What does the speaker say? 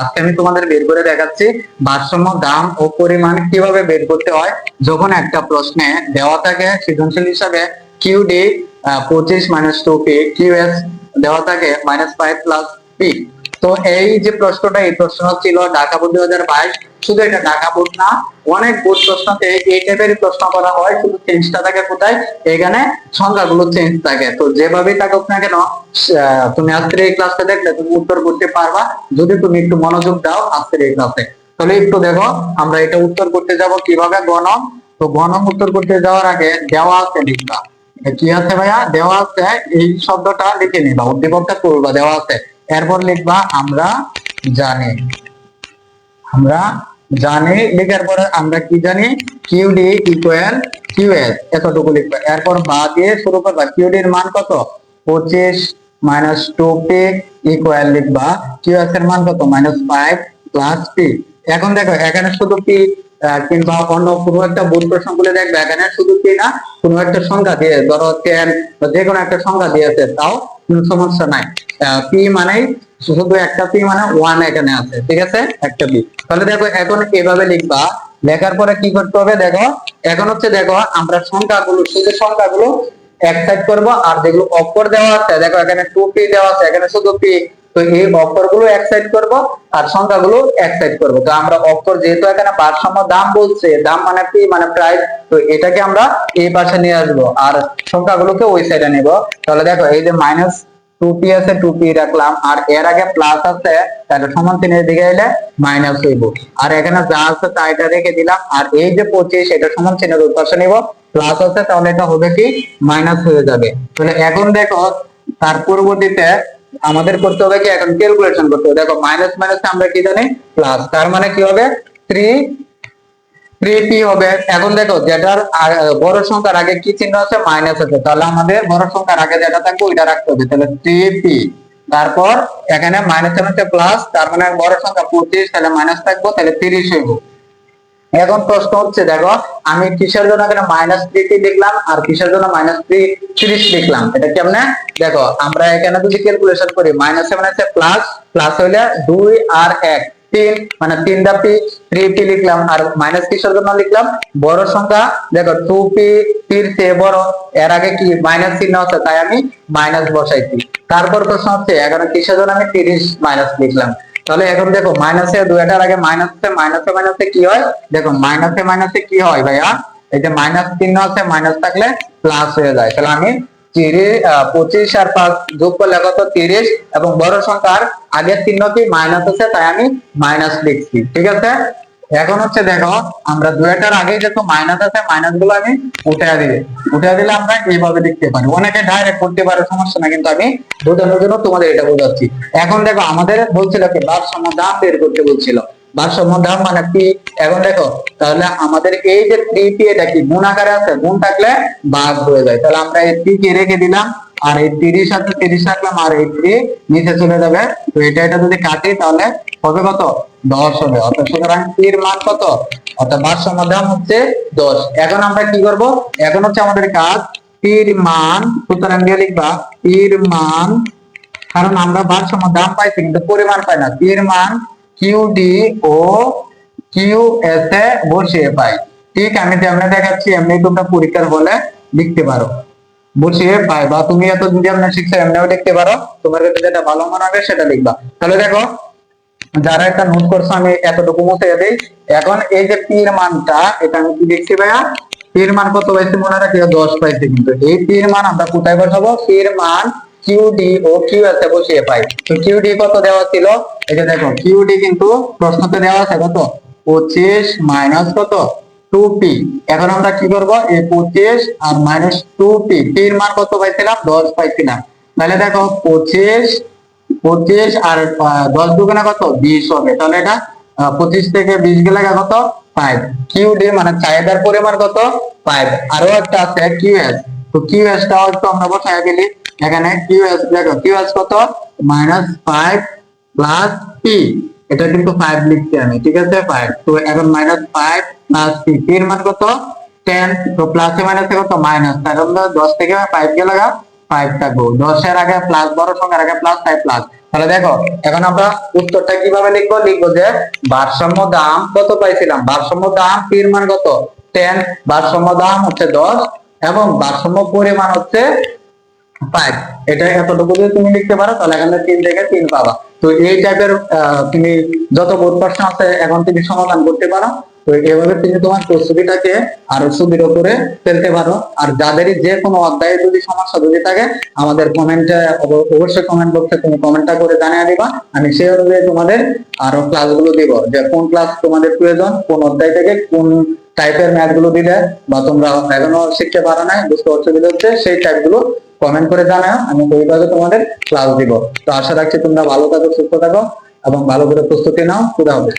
আজকে আমি তোমাদের বের করে দেখাচ্ছি ভারসাম্য, দাম ও পরিমাণ কীভাবে বের করতে হয়। যখন একটা প্রশ্নে দেওয়া থাকে, সৃজনশীল হিসাবে কিউ ডি পঁচিশ minus two P Q S দেওয়া থাকে মাইনাস ফাইভ প্লাস পি তো এই যে প্রশ্নটা, এই প্রশ্ন ছিল ঢাকা বোর্ড দুই হাজার বাইশ। শুধু এটা ঢাকা বোর্ড না, অনেক বোর্ড প্রশ্নতে এই টাইপের প্রশ্ন করা হয়, শুধু চেঞ্জটা থাকে কোথায়? এখানে সংখ্যাগুলো চেঞ্জ থাকে। তো যেভাবেই থাকুক না কেন তুমি আজকের এই ক্লাসটা দেখলে তুমি উত্তর করতে পারবা। যদি তুমি একটু মনোযোগ দাও আজকের এই ক্লাসে তাহলে একটু দেখো, আমরা এটা উত্তর করতে যাব কীভাবে? গণম তো গণম উত্তর করতে যাওয়ার আগে দেওয়া আছে লিখবা কি আছে ভাইয়া? দেওয়া আছে এই শব্দটা লিখে নিবা। উদ্দীপকটা করবা দেওয়া আছে এরপর লিখবা, আমরা জানি। আমরা জানি, লেখার পরে আমরা কি জানি? Q D equal Q S এতটুকু লিখব। এরপর বা দিয়ে শুরু করবা। কিউ ডি এর মান কত? পঁচিশ মাইনাস টু পি ইকুয়াল লিখবা। কিউ এস এর মান কত? মাইনাস ফাইভ প্লাস পি এখন দেখো, এখানে শুধু পি কিংবা অন্য কোনো একটা প্রশ্নগুলো দেখবে, এখানে শুধু পি না, কোনো একটা সংখ্যা দিয়ে, ধরো টেন যে কোনো একটা সংখ্যা দিয়েছে তাও কোনো সমস্যা নাই। পি মানে শুধু একটা পি মানে ওয়ান এখানে আছে, ঠিক আছে? একটা পি তাহলে দেখো, এখন এভাবে লিখবা, লেখার পরে কি করতে হবে দেখো, এখন হচ্ছে দেখো, আমরা সংখ্যাগুলো, শুধু সংখ্যাগুলো এক সাইড করব আর যেগুলো অক্ষর দেওয়া আছে, দেখো এখানে টু পি দেওয়া আছে, এখানে শুধু পি তো এই অক্ষরগুলো এক সাইড করব আর সংখ্যাগুলো এক সাইড করব। তো আমরা অক্ষর যেহেতু এখানে ভারসাম্য দাম বলছে, দাম মানে পি মানে প্রাইস তো এটাকে আমরা এই পাশে নিয়ে আসব আর সংখ্যাগুলোকে ওই সাইডে নিব। তাহলে দেখো, এই যে মাইনাস টু পি আছে টু পি রাখলাম। আর এর আগে প্লাস আছে, তাহলে সমান চিহ্নের দিকে এলে মাইনাস হইব। আর এখানে যা আছে তা এটা রেখে দিলাম। আর এই যে পঁচিশ, এটা সমান চিহ্নের পাশে নিব। প্লাস আছে, তাহলে এটা হবে কি? মাইনাস হয়ে যাবে। তাহলে এখন দেখো, তার পরবর্তীতে আমাদের করতে হবে কি? এখন ক্যালকুলেশন করতে হবে। দেখো মাইনাস মাইনাস আমরা কি জানি? প্লাস তার মানে কি হবে? থ্রি থ্রি পি হবে। এখন দেখো, যেটার বড় সংখ্যার আগে কি চিহ্ন আছে? মাইনাস আছে। তাহলে আমাদের বড় সংখ্যার আগে যেটা থাকবে, ওইটা রাখতে হবে। তাহলে থ্রি পি তারপর এখানে মাইনাস প্লাস তার মানে বড় সংখ্যা পঁচিশ, তাহলে মাইনাস থাকব, তাহলে তিরিশ হইব। এখন প্রশ্ন হচ্ছে, দেখো, আমি কিসের জন্য এখানে মাইনাস থ্রি লিখলাম আর কিসের জন্য মাইনাস থ্রি তিরিশ লিখলাম? এটা কেমনে? দেখো, আমরা এখানে যদি ক্যালকুলেশন করি মাইনাস মানে হচ্ছে প্লাস প্লাস হইলে দুই আর এক, তিন মানে তিনটা পি থ্রি পি লিখলাম আর মাইনাস কিসের জন্য লিখলাম? বড় সংখ্যা, দেখো টু পি বড়, এর আগে কি মাইনাস চিহ্ন আছে, তাই আমি মাইনাস বসাইছি। তারপর প্রশ্ন হচ্ছে, এখানে কিসের জন্য আমি তিরিশ মাইনাস লিখলাম? তাহলে এখন দেখো মাইনাসে দুইটার আগে মাইনাসে মাইনাসে মাইনাসে কি হয়? দেখো মাইনাসে মাইনাসে কি হয় ভাইয়া? এই যে মাইনাস চিহ্ন আছে মাইনাস থাকলে প্লাস হয়ে যায়। তাহলে আমি পঁচিশ আর পাঁচ যোগ করলে কত? তিরিশ। এবং বড় সংখ্যার আগের চিহ্ন কি? মাইনাস আছে, তাই আমি মাইনাস লিখছি। ঠিক আছে? এখন হচ্ছে দেখো, আমরা দুইটার আগে যেহেতু মাইনাস আছে মাইনাসগুলো আমি উঠে দিলে। উঠে দিলে আমরা এইভাবে লিখতে পারি। অনেকে ডাইরেক্ট করতে পারে, সমস্যা না কিন্তু আমি বোঝানোর জন্য তোমাদের এটা বোঝাচ্ছি। এখন দেখো, আমাদের বলছিল কি, ভারসাম্য দাম বের করতে বলছিল। ভারসাম্য দাম মানে কি? এখন দেখো, তাহলে আমাদের এই যে থ্রি পি এটা কি? গুণ আকারে আছে? গুণ থাকলে ভাগ হয়ে যায়। তাহলে আমরা এই থ্রি কে রেখে দিলাম, আর এই তিরিশ আছে তিরিশ রাখলাম, আর এই থ্রি নিচে চলে যাবে। তো এটা এটা যদি কাটি, তাহলে হবে কত? দশ হবে। অর্থাৎ সুতরাং টির মান কত? অর্থাৎ ভারসাম্য দাম হচ্ছে দশ। এখন আমরা কি করব? এখন হচ্ছে আমাদের কাজ টির মান, সুতরাং দিয়ে লিখবা টির মান, কারণ আমরা ভারসাম্য দাম পাইছি কিন্তু পরিমাণ পাই না। টির মান কিউ ডি ও কিউ এস এ বসিয়ে পাই। ঠিক, আমি যেমনি দেখাচ্ছি, এমনি তোমরা পরীক্ষার হলে লিখতে পারো। বসিয়ে পাই, বা তুমি এত যদি আমরা শিখছো, এমনিও লিখতে পারো। তোমার কাছে যেটা ভালো মনে হবে সেটা লিখবা। তাহলে দেখো যারা একটা নোট করছ, আমি এতটুকু মুছে দিই। এখন এই যে পীর মানটা, এটা আমি কি দেখছি ভাইয়া? পীর মান কত পাইছি মনে রাখি? দশ পাইছি কিন্তু। এই পীর মান আমরা কোথায় বসাবো? পীর মান কিউডি ও কিউ এ বসিয়ে পাই। তো কিউডি কত দেওয়া ছিল? এই যে দেখো কিউডি কিন্তু প্রশ্নতে দেওয়া আছে কত? পঁচিশ মাইনাস কত? টু পি এখন আমরা কি করব? এই পঁচিশ আর মাইনাস টু পি পির মান কত পাইছিলাম? দশ পাইছিলাম। তাহলে দেখো, পঁচিশ পঁচিশ আর দশ দুগুণে কত? বিশ হবে। তাহলে এটা পঁচিশ থেকে বিশ গেলে কত? ফাইভ কিউ ডি মানে চাহিদার পরিমাণ কত? ফাইভ আরও একটা আছে, কিউএস। তো কিউএস টাও একটু আমরা বসায় গেলি এখানে কিউএস, দেখো, কিউএস কত? Minus five plus P. এটা কিন্তু ফাইভ লিখছি আমি, ঠিক আছে? ফাইভ তো এখন মাইনাস ফাইভ প্লাস পি। এর মান কত? টেন। তো প্লাসে মাইনাসে কত? মাইনাস। আমরা দশ থেকে ফাইভ গেলে ফাইভ থাকব। দশের আগে প্লাস বড় সংখ্যার আগে প্লাস ফাইভ প্লাস তাহলে দেখো, এখন আমরা উত্তরটা কীভাবে লিখব? লিখব যে ভারসাম্য দাম কত পাইছিলাম? ভারসাম্য দাম পির মান কত? টেন ভারসাম্য দাম হচ্ছে দশ এবং ভারসাম্য পরিমাণ হচ্ছে ফাইভ এটা এতটুকু যদি তুমি লিখতে পারো, তাহলে এখানে তিন থেকে তিন পাবা। তো এই টাইপের তুমি যত বোর্ড প্রশ্ন আছে, এখন তুমি সমাধান করতে পারো। তো এভাবে তুমি তোমার প্রস্তুতিটাকে আরও সুদৃঢ় করে ফেলতে পারো। আর যাদেরই যে কোনো অধ্যায়ে যদি সমস্যা যদি থাকে, আমাদের কমেন্টে অবশ্যই কমেন্ট বক্সে তুমি কমেন্টটা করে জানিয়ে দিবা। আমি সেই অনুযায়ী তোমাদের আরও ক্লাসগুলো দিব, যে কোন ক্লাস তোমাদের প্রয়োজন, কোন অধ্যায় থেকে কোন টাইপের ম্যাথগুলো দিলে বা তোমরা এখনও শিখতে পারো না বুঝতে অসুবিধা হচ্ছে, সেই টাইপগুলো কমেন্ট করে জানাও, আমি ওইভাবে তোমাদের ক্লাস দিব। তো আশা রাখছি তোমরা ভালো থাকো, সুস্থ থাকো, এবং ভালো করে প্রস্তুতি নাও। খুদা হবে